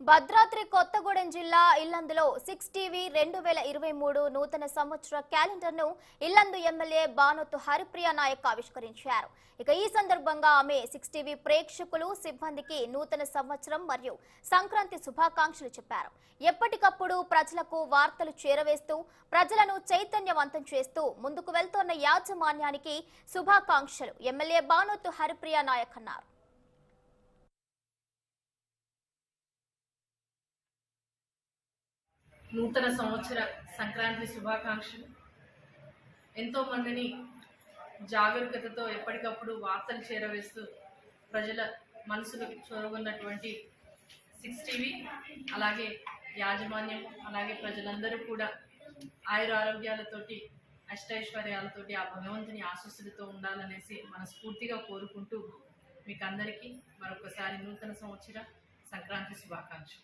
భద్రాద్రి కొత్తగూడెం జిల్లా ఇల్లందులో six TV రెండు వేల ఇరవై మూడు నూతన సంవత్సర క్యాలెండర్ను ఇల్లందు ఎమ్మెల్యే బానొత్తు హరిప్రియ నాయక్ ఆవిష్కరించారు. ఇక ఈ సందర్భంగా ఆమె సిక్స్ టీవీ ప్రేక్షకులు సిబ్బందికి నూతన సంవత్సరం మరియు సంక్రాంతి శుభాకాంక్షలు చెప్పారు. ఎప్పటికప్పుడు ప్రజలకు వార్తలు చేరవేస్తూ ప్రజలను చైతన్యవంతం చేస్తూ ముందుకు వెళ్తోన్న యాజమాన్యానికి శుభాకాంక్షలు. ఎమ్మెల్యే బానొత్తు హరిప్రియ నాయక్ అన్నారు. నూతన సంవత్సర సంక్రాంతి శుభాకాంక్షలు. ఎంతో మందిని జాగరూకతతో ఎప్పటికప్పుడు వార్తలు చేరవేస్తూ ప్రజల మనసులు చొరగొన్నటువంటి సిక్స్ టీవీ అలాగే యాజమాన్యం అలాగే ప్రజలందరూ కూడా ఆయుర ఆరోగ్యాలతోటి అష్టైశ్వర్యాలతోటి ఆ భగవంతుని ఆశస్సులతో ఉండాలనేసి మనస్ఫూర్తిగా కోరుకుంటూ మీకు అందరికీ మరొకసారి నూతన సంవత్సర సంక్రాంతి శుభాకాంక్షలు.